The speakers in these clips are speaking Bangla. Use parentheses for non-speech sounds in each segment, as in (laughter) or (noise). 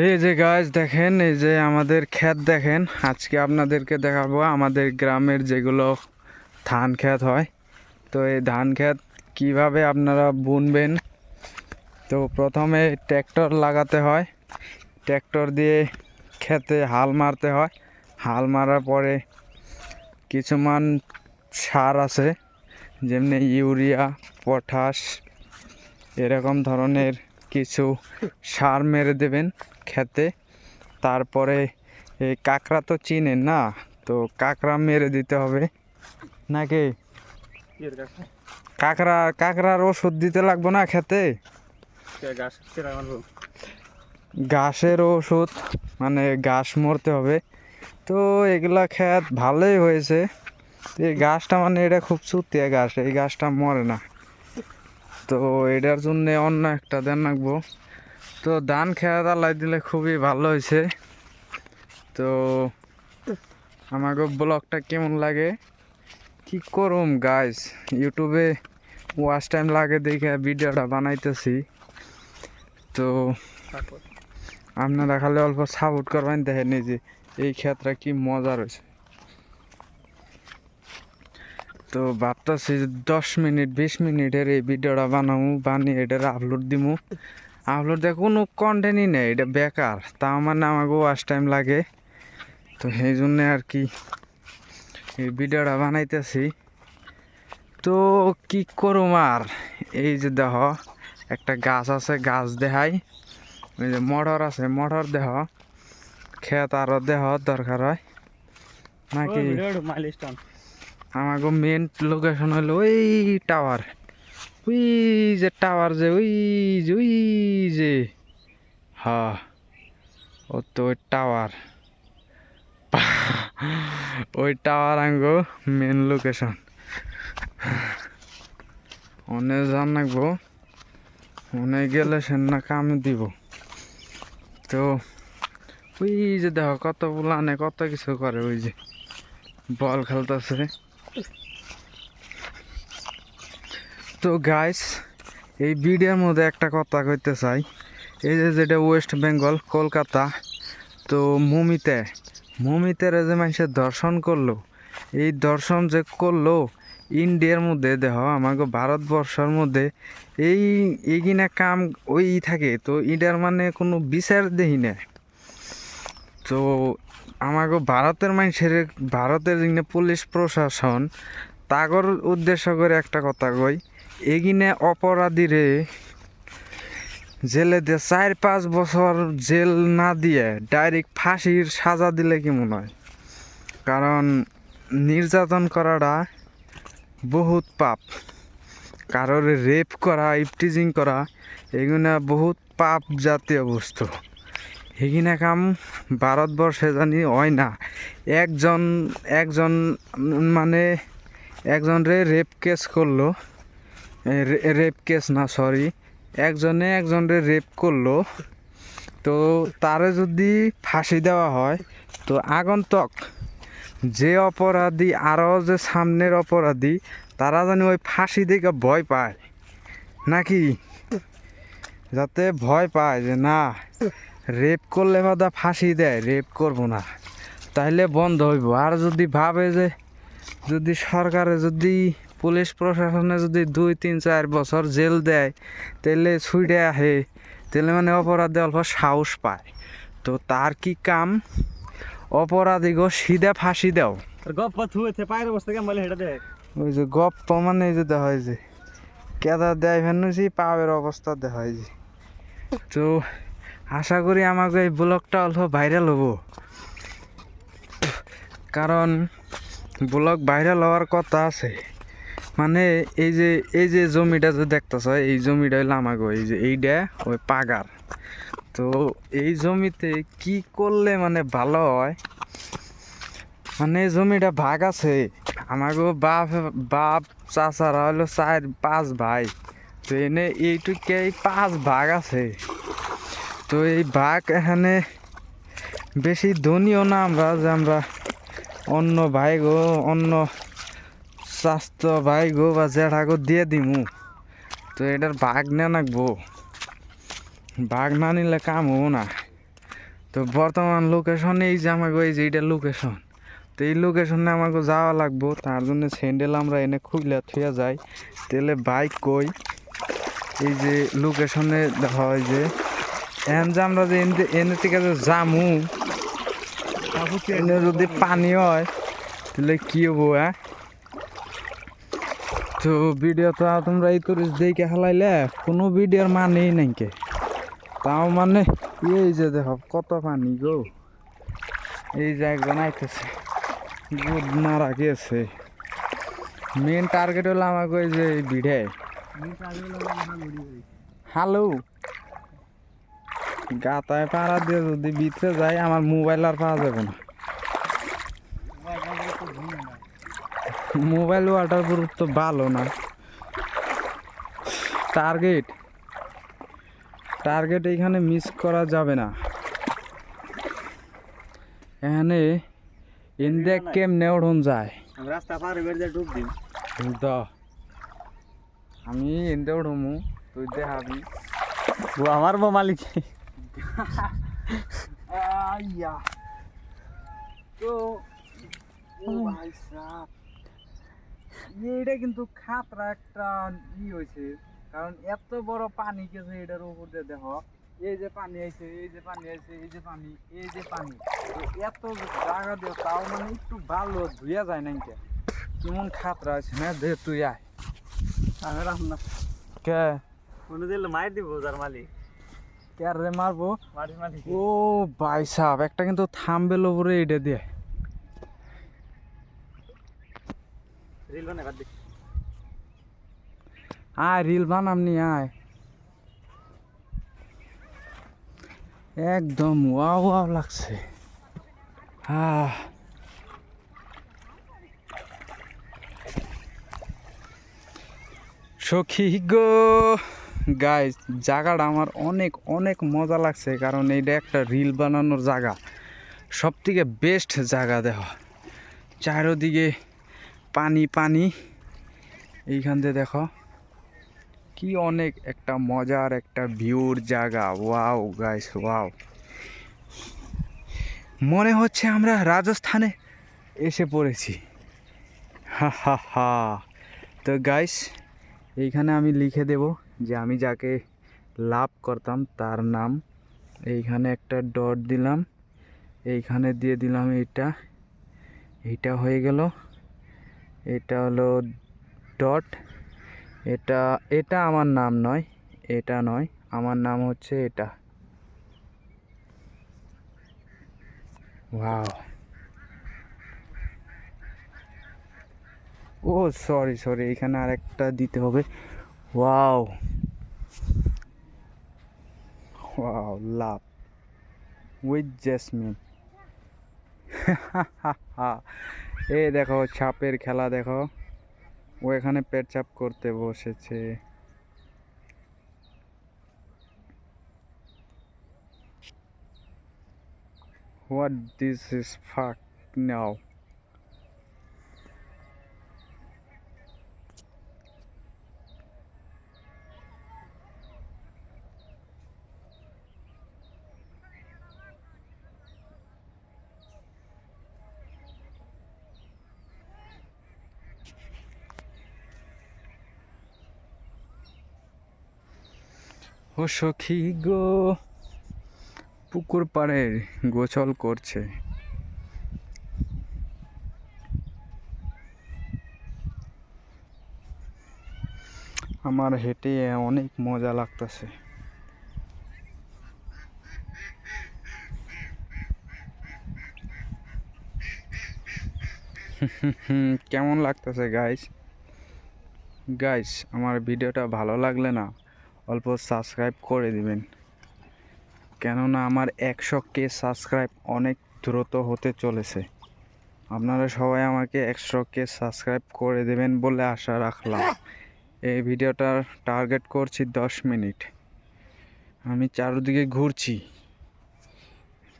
এই যে গাছ দেখেন, এই যে আমাদের ক্ষেত দেখেন, আজকে আপনাদেরকে দেখাবো আমাদের গ্রামের যেগুলো ধান ক্ষেত হয়। তো এই ধান ক্ষেত কীভাবে আপনারা বুনবেন? তো প্রথমে ট্র্যাক্টর লাগাতে হয়। ট্র্যাক্টর দিয়ে ক্ষেতে হাল মারতে হয়। হাল মারার পরে কিছুমান সার আছে, যেমনি ইউরিয়া, পটাশ, এরকম ধরনের কিছু সার মেরে দেবেন। খেতে। তারপরে কাঁকড়া তো চিনেন না? তো কাঁকড়া মেরে দিতে হবে। নাকি? কাঁকড়া? কাঁকড়ার ওষুধ দিতে লাগবো না খেতে? ঘাসের ওষুধ মানে ঘাস মরতে হবে। তো এগুলা খেত ভালোই হয়েছে। এই গাছটা মানে এটা খুব চুতিয়া গাছ এই গাছটা মরে না। তো এটার জন্য অন্য একটা দেন রাখব। তো ধান খেত আলাই দিলে খুবই ভালো হয়েছে। তো আমাকে ব্লগটা কেমন লাগে? কি করুম গাইস ইউটিউবে ওয়াচ টাইম লাগে দেখে ভিডিওটা বানাইতেছি। তো আপনারা খালি অল্প সাপোর্ট করবেন, দেখেন যে এই ক্ষেত্রে কি মজা রয়েছে তো ভাবতেছি দশ মিনিট, বিশ মিনিটের এই ভিডিওটা বানাবো বানিয়ে এটার আপলোড দিমু। আপলোড দিয়ে কোনো কন্টেন্টই নেই এটা বেকার। তাও মানে আমাকে ওয়াচ টাইম লাগে। তো সেই জন্যে আর কি এই ভিডিওটা বানাইতেছি। তো কি করুম আর? এই যে দেহ একটা গাছ আছে গাছ দেখাই। ওই যে মটর আছে মটর দেহ। ক্ষেত আরও দেহ দরকার হয়। নাকি আমাকে মেন লোকেশন হলো ওই টাওয়ার ওই যে টাওয়ার যে, ওই যে ওই যে। হা, ও তো ওই টাওয়ার। ওই টাওয়ার আঙ্গো মেন লোকেশন অনেক জান লাগবো অনেক গেলে সে না কামে দিব। তো, ওই যে দেখো কত বুলানে কত কিছু করে, ওই যে বল খেলতেছে। তো গাইস এই ভিডিওর মধ্যে একটা কথা কইতে চাই। এই যে যেটা ওয়েস্ট বেঙ্গল কলকাতা, তো মুমিতে মুমিতের যে মানুষের দর্শন করল, এই দর্শন যে করল ইন্ডিয়ার মধ্যে দেহ আমাকে ভারতবর্ষের মধ্যে এই এইগিনা কাম ওই থাকে, তো এটার মানে কোনো বিচার দেখি না। তো আমাকে ভারতের মানুষের, ভারতের পুলিশ প্রশাসন, তাগর উদ্দেশ্য করে একটা কথা কই এগিনে জেলে দিয়ে চার পাঁচ বছর জেল না দিয়ে ডাইরেক্ট ফাঁসির সাজা দিলে কি মনে হয়? কারণ নির্যাতন করাটা বহুত পাপ। কারোর রেপ করা, ইপটিজিং করা এগুলা বহুত পাপ জাতীয় বস্তু। এগিনা কাম ভারতবর্ষে জানি হয় না। একজন একজন মানে একজন রে রেপ কেস করল। রেপ কেস না সরি একজনে একজনরে রেপ করল। তো তারে যদি ফাঁসি দেওয়া হয়, তো আগন্তক যে অপরাধী আরও যে সামনের অপরাধী, তারা জানি ওই ফাঁসি দেখে ভয় পায়। নাকি? যাতে ভয় পায় যে, না রেপ করলে বাদা ফাঁসি দেয় রেপ করব না। তাইলে বন্ধ হইব। আর যদি ভাবে যে, যদি সরকারে যদি পুলিশ প্রশাসনে যদি দুই তিন চার বছর জেল দেয় তাহলে ছুটে আহে তাহলে মানে অপরাধে অল্প সাহস পায়। তো তার কি কাম? অপরাধীগো সিধা ফাঁসি দাও। গপ্প থুয়েছে পায়ের অবস্থা কেমন হেঁটে দেখ। ওই যে গপ্প মানে এই যে দেখা হয় যে কেদা দেয় ফেনুছি পাওয়ের অবস্থা দেখা হয় যে। তো আশা করি আমাকে এই ব্লগটা অল্প ভাইরাল হব। কারণ ব্লগ ভাইরাল হওয়ার কথা আছে। মানে এই যে এই যে জমিটা যে দেখতেছ, এই জমিটা আমাকে এই যে এইটা ওই পাগার। তো এই জমিতে কি করলে মানে ভালো হয়? মানে এই জমিটা ভাগ আছে। আমাকে বাপ বাপ চাচারা হলো চার, পাঁচ ভাই। তো এনে এইটুকে পাঁচ ভাগ আছে। তো এই ভাগ এখানে বেশি ধনীও না আমরা, যে আমরা অন্য ভাই গো অন্য স্বাস্থ্য ভাই গো বা জেঠা গো দিয়ে দিমু। তো এটার ভাগ না নাকবো। ভাগ না নিলে কাম হব না। তো বর্তমান লোকেশন এই যে আমাকে এই যে এইটা লোকেশন তো এই লোকেশনে আমাকে যাওয়া লাগবো। তার জন্য স্যান্ডেল আমরা এনে খুইলা থুয়া যাই। তেলে বাইক কই। এই যে লোকেশনে হয় যে এখন যে আমরা যে এনে এনে থেকে যে জামু এনে যদি পানি হয় তাহলে কি হব হ্যাঁ? তো ভিডিও তো তোমরা এই করিস দেখে হালাইলে কোনো ভিডিওর মানেই নাই কে। তাও মানে এই যে দেখো, কত পানি গো। এই যে একজন আইতেছে গুড মারা গেছে। মেন টার্গেট হলো আমাকে ওই যে ভিড়ে। হ্যালো গাতায় পাড়া দিয়ে যদি ভিতরে যায়, আমার মোবাইল আর পাওয়া যাবে না। মোবাইল ওয়াটার প্রুফ তো ভালো না। টার্গেট। টার্গেট এখানে মিস করা যাবে না। এখানে ইন্ডিয়া কেমনে ওঠন যায়? আমি রাস্তা পার হয়ে ডুব দিন দ। আমি ইন্ডিয়া উঠমু তুই দেখাবি। ও আমার বউ মালিক আইয়া। তো ও ভাই সাহ। এইটা কিন্তু খাতরা একটা ই হয়েছে। কারণ এত বড় পানি গেছে এটার উপর দিয়ে দেখো। এই যে পানি আইছে এই যে পানি আইছে এই যে পানি এই যে পানি। এত জায়গা দিয়ে তাও মানে একটু ভালো ধুইয়া যায় না কে কেমন খাতরা আছে না দে তুই আয়। আমি রান্না কে? মনে দিলে মায়ের দিব যার মালিক। কে রে মারবো? বাড়ির মালিক। ও ভাই সাহেব একটা কিন্তু থামবেল উপরে এটা দিয়ে। রিল আয়, রিল বানাম নি, আয়। একদম ওয়াও ওয়াও লাগছে। আহ। সখী গো গাইস জায়গাটা আমার অনেক অনেক মজা লাগছে, কারণ এইটা একটা রিল বানানোর জায়গা। সব থেকে বেস্ট জায়গা, দেখো। চারোদিকে পানি পানি। এইখান দিয়ে দেখো। কি অনেক একটা মজার একটা ভিউর জায়গা। Wow guys wow. মনে হচ্ছে আমরা রাজস্থানে এসে পড়েছি। হা হা হা। তো গাইস এইখানে আমি লিখে দেব যে আমি যাকে লাভ করতাম তার নাম। এইখানে একটা ডট দিলাম। এইখানে দিয়ে দিলাম এইটা। এইটা হয়ে গেল। এটা হলো ডট। এটা এটা আমার নাম নয়, এটা নয়, আমার নাম হচ্ছে এটা। ওয়াও ও সরি সরি এখানে আরেকটা দিতে হবে। Wow wow love with jasmine এ দেখো, সাপের খেলা দেখো। ও এখানে পেট চাপ করতে বসেছে। হোয়াট দিস ইজ ফাক নাও। ও সখী গো। পুকুর পাড়ে গোসল করছে। আমার হেঁটে অনেক মজা লাগতেছে। (laughs) কেমন লাগতেছে গাইস গাইস আমার ভিডিওটা ভালো লাগলে না? অল্প সাবস্ক্রাইব করে দিবেন। কেননা আমার একশো কে সাবস্ক্রাইব অনেক দ্রুত হতে চলেছে। আপনারা সবাই আমাকে একশো কে সাবস্ক্রাইব করে দেবেন বলে আশা রাখলাম। এই ভিডিওটার টার্গেট করছি দশ মিনিট। আমি চারদিকে ঘুরছি।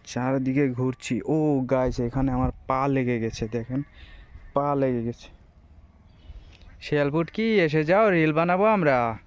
চারদিকে ঘুরছি। ও গাইস এখানে আমার পা লেগে গেছে, দেখেন। পা লেগে গেছে। শিয়ালপুট কি? এসে যাও রিল বানাবো আমরা।